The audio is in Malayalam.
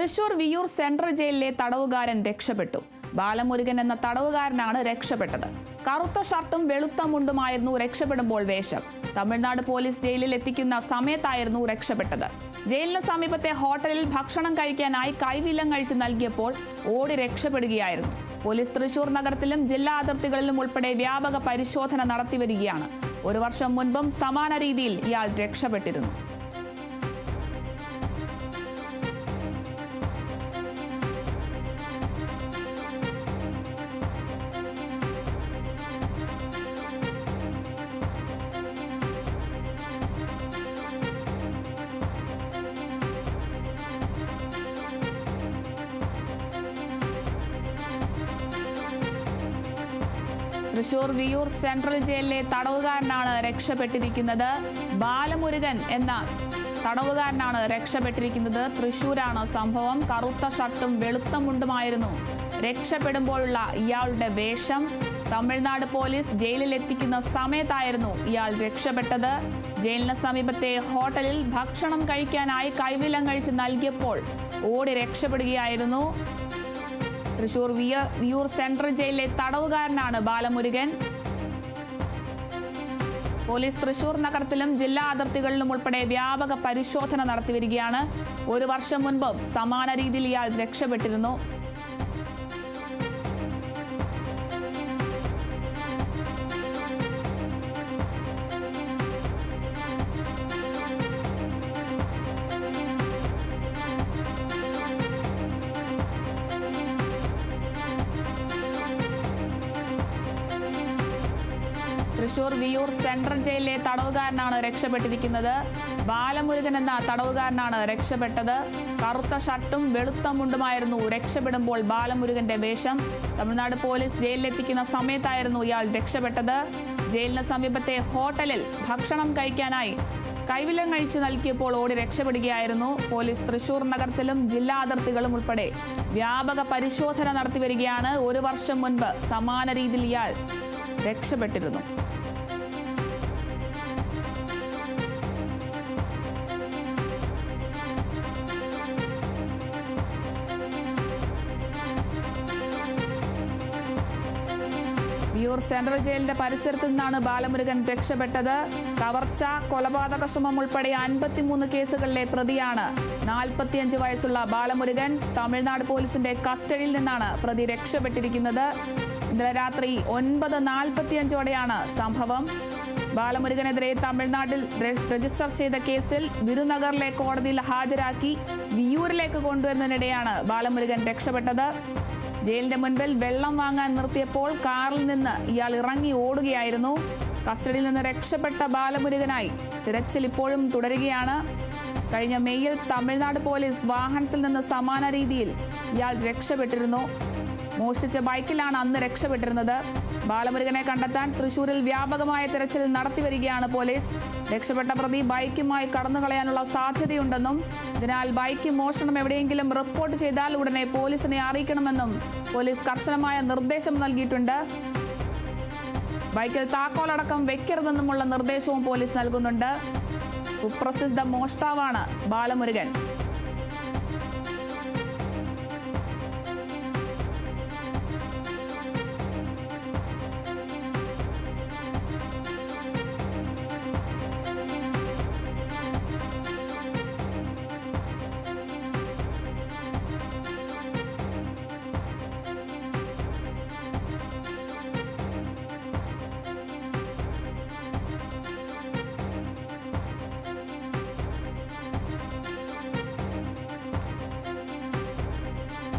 തൃശൂർ വിയൂർ സെൻട്രൽ ജയിലിലെ തടവുകാരൻ രക്ഷപ്പെട്ടു. ബാലമുരുകൻ എന്ന തടവുകാരനാണ് രക്ഷപ്പെട്ടത്. കറുത്ത ഷർട്ടും വെളുത്ത മുണ്ടുമായിരുന്നു രക്ഷപ്പെടുമ്പോൾ വേഷം. തമിഴ്നാട് പോലീസ് ജയിലിൽ എത്തിക്കുന്ന സമയത്തായിരുന്നു രക്ഷപ്പെട്ടത്. ജയിലിന് സമീപത്തെ ഹോട്ടലിൽ ഭക്ഷണം കഴിക്കാനായി കൈവില്ലം കഴിച്ചു നൽകിയപ്പോൾ ഓടി രക്ഷപ്പെടുകയായിരുന്നു. പോലീസ് തൃശൂർ നഗരത്തിലും ജില്ലാ അതിർത്തികളിലും ഉൾപ്പെടെ വ്യാപക പരിശോധന നടത്തിവരികയാണ് ഒരു വർഷം മുൻപും സമാന രീതിയിൽ ഇയാൾ രക്ഷപ്പെട്ടിരുന്നു. തൃശൂർ വിയൂർ സെൻട്രൽ ജയിലിലെ തടവുകാരനാണ് രക്ഷപ്പെട്ടിരിക്കുന്നത്. ബാലമുരുകൻ എന്ന തടവുകാരനാണ് രക്ഷപ്പെട്ടിരിക്കുന്നത്. തൃശൂരാണ് സംഭവം. കറുത്ത ഷർട്ടും വെളുത്ത മുണ്ടുമായിരുന്നു രക്ഷപ്പെടുമ്പോഴുള്ള ഇയാളുടെ വേഷം. തമിഴ്നാട് പോലീസ് ജയിലിൽ എത്തിക്കുന്ന സമയത്തായിരുന്നു ഇയാൾ രക്ഷപ്പെട്ടത്. ജയിലിന് സമീപത്തെ ഹോട്ടലിൽ ഭക്ഷണം കഴിക്കാനായി കൈവിലം കഴിച്ച് നൽകിയപ്പോൾ ഓടി രക്ഷപ്പെടുകയായിരുന്നു. തൃശൂർ വിയ വിയൂർ സെൻട്രൽ ജയിലിലെ തടവുകാരനാണ് ബാലമുരുകൻ. പോലീസ് തൃശൂർ നഗരത്തിലും ജില്ലാ അതിർത്തികളിലും ഉൾപ്പെടെ വ്യാപക പരിശോധന നടത്തിവരികയാണ് ഒരു വർഷം മുൻപും സമാന രീതിയിൽ ഇയാൾ രക്ഷപ്പെട്ടിരുന്നു. തൃശൂർ വിയൂർ സെൻട്രൽ ജയിലിലെ തടവുകാരനാണ് രക്ഷപ്പെട്ടിരിക്കുന്നത്. ബാലമുരുകൻ എന്ന തടവുകാരനാണ് രക്ഷപ്പെട്ടത്. കറുത്ത ഷർട്ടും വെളുത്ത മുണ്ടുമായിരുന്നു രക്ഷപ്പെടുമ്പോൾ ബാലമുരുകന്റെ വേഷം. തമിഴ്നാട് പോലീസ് ജയിലിലെത്തിക്കുന്ന സമയത്തായിരുന്നു ഇയാൾ രക്ഷപ്പെട്ടത്. ജയിലിന് സമീപത്തെ ഹോട്ടലിൽ ഭക്ഷണം കഴിക്കാനായി കൈവിലം കഴിച്ച് നൽകിയപ്പോൾ ഓടി രക്ഷപ്പെടുകയായിരുന്നു. പോലീസ് തൃശൂർ നഗരത്തിലും ജില്ലാ അതിർത്തികളും ഉൾപ്പെടെ വ്യാപക പരിശോധന നടത്തിവരികയാണ് ഒരു വർഷം മുൻപ് സമാന രീതിയിൽ ഇയാൾ രക്ഷപ്പെട്ടിരുന്നു. വിയൂർ സെൻട്രൽ ജയിലിന്റെ പരിസരത്തു നിന്നാണ് ബാലമുരുകൻ രക്ഷപ്പെട്ടത്. കവർച്ച കൊലപാതക ശ്രമം ഉൾപ്പെടെ അൻപത്തിമൂന്ന് കേസുകളിലെ പ്രതിയാണ്. നാൽപ്പത്തിയഞ്ച് വയസ്സുള്ള ബാലമുരുകൻ തമിഴ്നാട് പോലീസിന്റെ കസ്റ്റഡിയിൽ നിന്നാണ് പ്രതി രക്ഷപ്പെട്ടിരിക്കുന്നത്. ഇന്നലെ രാത്രി ഒൻപത് നാൽപ്പത്തിയഞ്ചോടെയാണ് സംഭവം. ബാലമുരുകനെതിരെ തമിഴ്നാട്ടിൽ രജിസ്റ്റർ ചെയ്ത കേസിൽ വിരുനഗറിലെ കോടതിയിൽ ഹാജരാക്കി വിയൂരിലേക്ക് കൊണ്ടുവരുന്നതിനിടെയാണ് ബാലമുരുകൻ രക്ഷപ്പെട്ടത്. ജയിലിന്റെ മുൻപിൽ വെള്ളം വാങ്ങാൻ നിർത്തിയപ്പോൾ കാറിൽ നിന്ന് ഇയാൾ ഇറങ്ങി ഓടുകയായിരുന്നു. കസ്റ്റഡിയിൽ നിന്ന് രക്ഷപ്പെട്ട ബാലമുരുകനായി തിരച്ചിൽ ഇപ്പോഴും തുടരുകയാണ്. കഴിഞ്ഞ മെയ്യിൽ തമിഴ്നാട് പോലീസ് വാഹനത്തിൽ നിന്ന് സമാന രീതിയിൽ ഇയാൾ രക്ഷപ്പെട്ടിരുന്നു. മോഷ്ടിച്ച ബൈക്കിലാണ് അന്ന് രക്ഷപ്പെട്ടിരുന്നത്. ബാലമുരുകനെ കണ്ടെത്താൻ തൃശൂരിൽ വ്യാപകമായ തിരച്ചിൽ നടത്തിവരികയാണ് പോലീസ്. രക്ഷപ്പെട്ട പ്രതി ബൈക്കുമായി കടന്നുകളയാനുള്ള സാധ്യതയുണ്ടെന്നും ഇതിനാൽ ബൈക്ക് മോഷണം എവിടെയെങ്കിലും റിപ്പോർട്ട് ചെയ്താൽ ഉടനെ പോലീസിനെ അറിയിക്കണമെന്നും പോലീസ് കർശനമായ നിർദ്ദേശം നൽകിയിട്ടുണ്ട്. ബൈക്കിൽ താക്കോലടക്കം വെക്കരുതെന്നുമുള്ള നിർദ്ദേശവും പോലീസ് നൽകുന്നുണ്ട്. കുപ്രസിദ്ധ മോഷ്ടാവാണ് ബാലമുരുകൻ.